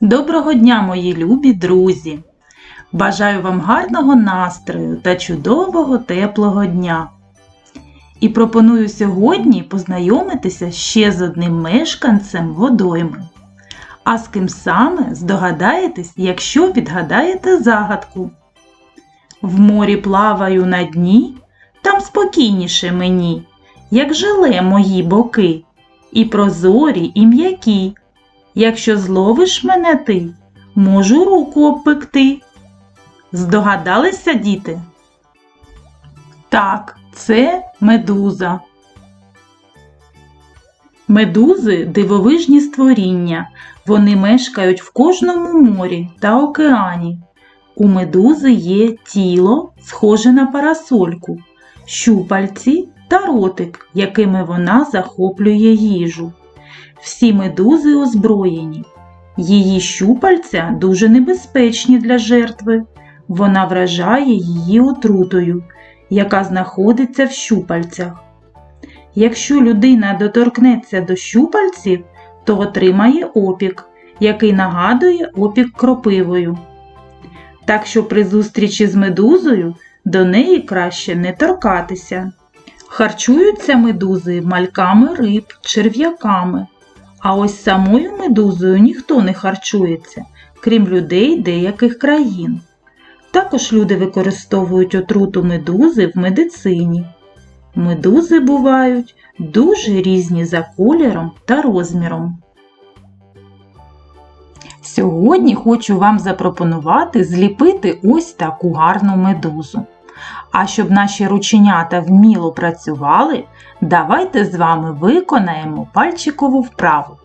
Доброго дня, мої любі друзі! Бажаю вам гарного настрою та чудового теплого дня. І пропоную сьогодні познайомитися ще з одним мешканцем водойми. А з ким саме здогадаєтесь, якщо відгадаєте загадку. В морі плаваю на дні, там спокійніше мені, як желе мої боки, і прозорі, і м'які. Якщо зловиш мене ти, можу руку обпекти. Здогадалися, діти? Так, це медуза. Медузи дивовижні створіння. Вони мешкають в кожному морі та океані. У медузи є тіло, схоже на парасольку, щупальці та ротик, якими вона захоплює їжу. Всі медузи озброєні. Її щупальця дуже небезпечні для жертви. Вона вражає її отрутою, яка знаходиться в щупальцях. Якщо людина доторкнеться до щупальців, то отримає опік, який нагадує опік кропивою. Так що при зустрічі з медузою до неї краще не торкатися. Харчуються медузи мальками риб, черв'яками. А ось самою медузою ніхто не харчується, крім людей деяких країн. Також люди використовують отруту медузи в медицині. Медузи бувають дуже різні за кольором та розміром. Сьогодні хочу вам запропонувати зліпити ось таку гарну медузу. А щоб наші рученята вміло працювали, давайте з вами виконаємо пальчикову вправу.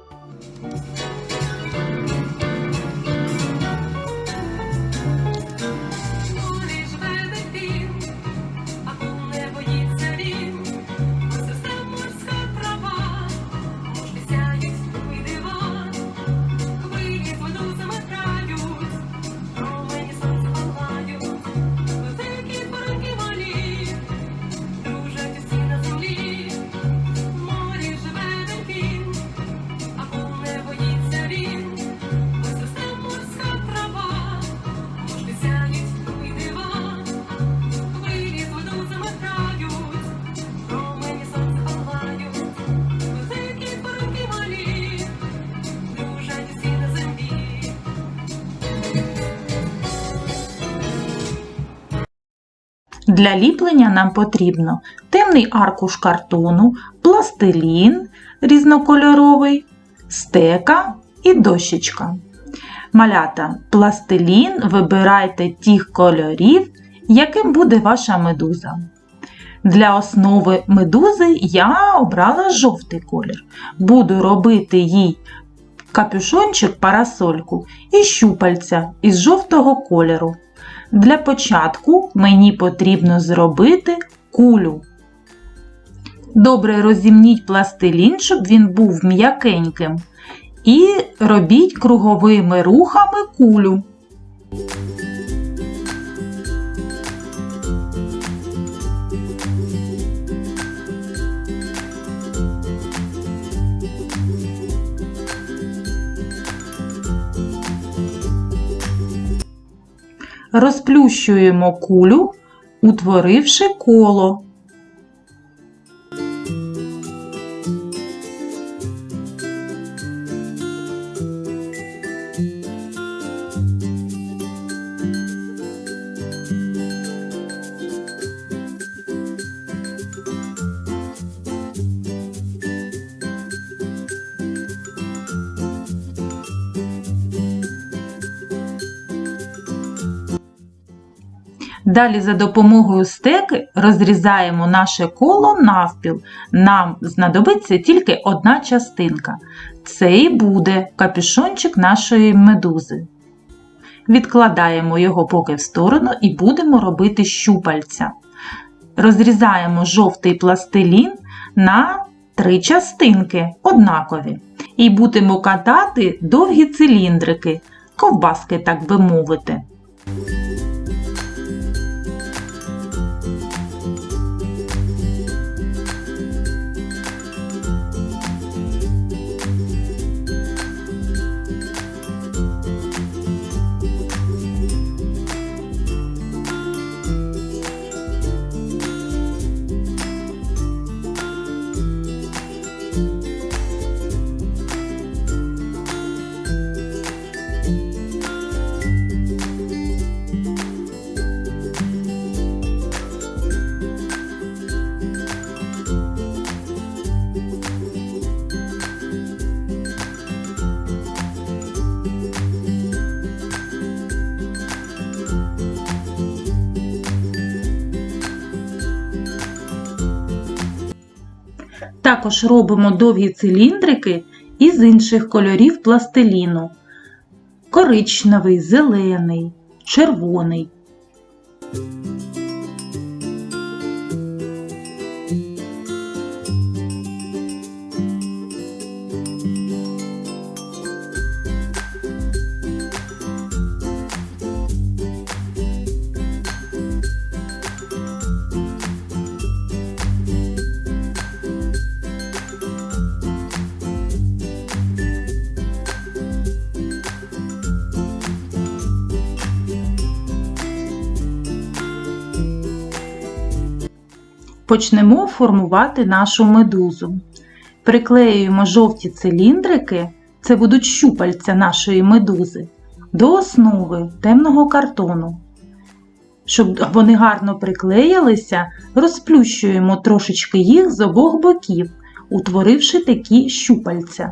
Для ліплення нам потрібно темний аркуш картону, пластилін різнокольоровий, стека і дощечка. Малята, пластилін вибирайте тих кольорів, яким буде ваша медуза. Для основи медузи я обрала жовтий колір. Буду робити їй капюшончик парасольку і щупальця із жовтого кольору. Для початку мені потрібно зробити кулю. Добре розімніть пластилін, щоб він був м'якеньким. І робіть круговими рухами кулю. Розплющуємо кулю, утворивши коло. Далі за допомогою стеки розрізаємо наше коло навпіл. Нам знадобиться тільки одна частинка. Це і буде капюшончик нашої медузи. Відкладаємо його поки в сторону і будемо робити щупальця. Розрізаємо жовтий пластилін на три частинки однакові. І будемо катати довгі циліндрики, ковбаски, так би мовити. Також робимо довгі циліндрики із інших кольорів пластиліну: коричневий, зелений, червоний. Почнемо формувати нашу медузу. Приклеюємо жовті циліндрики, це будуть щупальця нашої медузи, до основи темного картону. Щоб вони гарно приклеїлися, розплющуємо трошечки їх з обох боків, утворивши такі щупальця.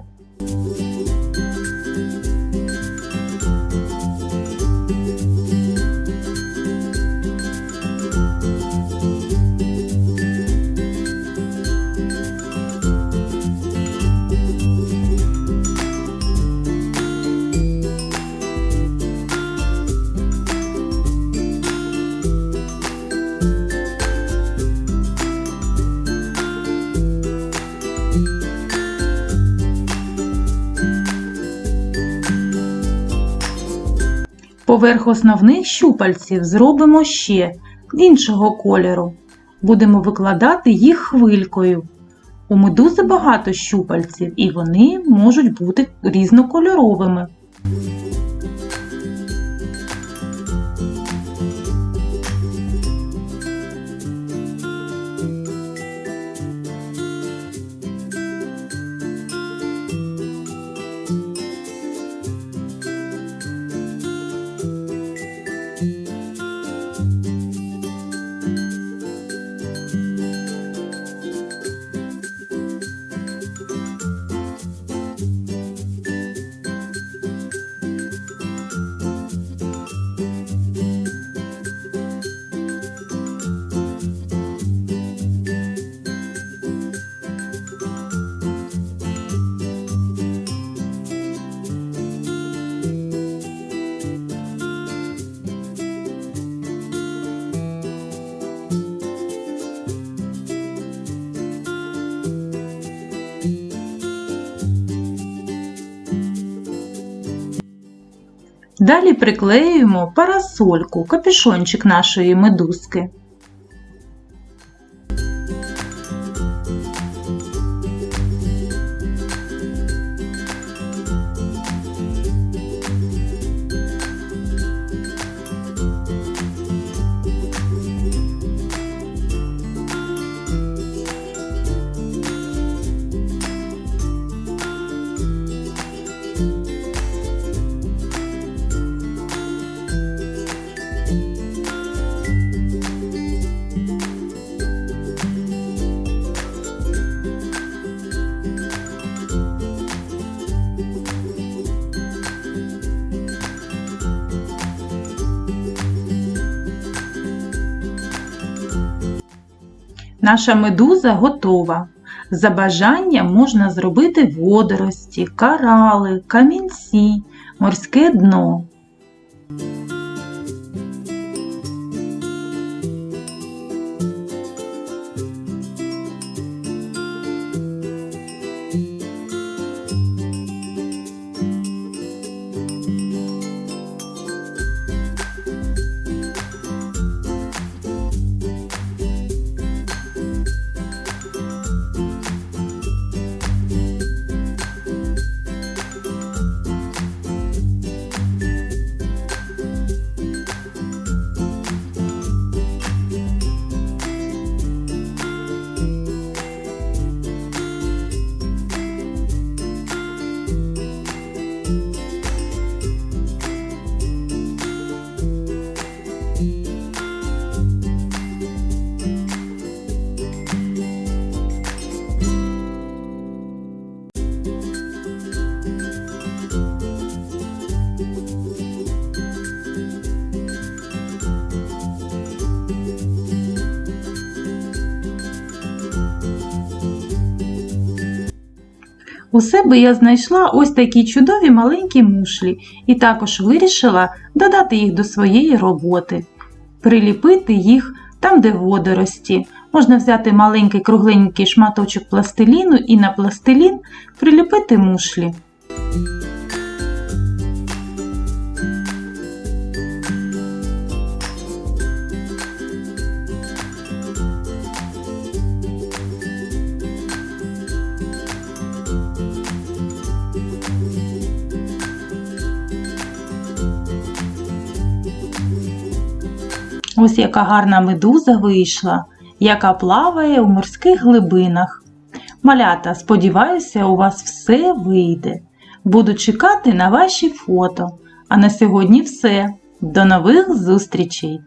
Поверх основних щупальців зробимо ще іншого кольору. Будемо викладати їх хвилькою. У медузи багато щупальців і вони можуть бути різнокольоровими. Далі приклеюємо парасольку, капюшончик нашої медузки. Наша медуза готова. За бажанням можна зробити водорості, корали, камінці, морське дно. У себе я знайшла ось такі чудові маленькі мушлі і також вирішила додати їх до своєї роботи, приліпити їх там, де водорості. Можна взяти маленький кругленький шматочок пластиліну і на пластилін приліпити мушлі. Ось яка гарна медуза вийшла, яка плаває у морських глибинах. Малята, сподіваюся, у вас все вийде. Буду чекати на ваші фото. А на сьогодні все. До нових зустрічей!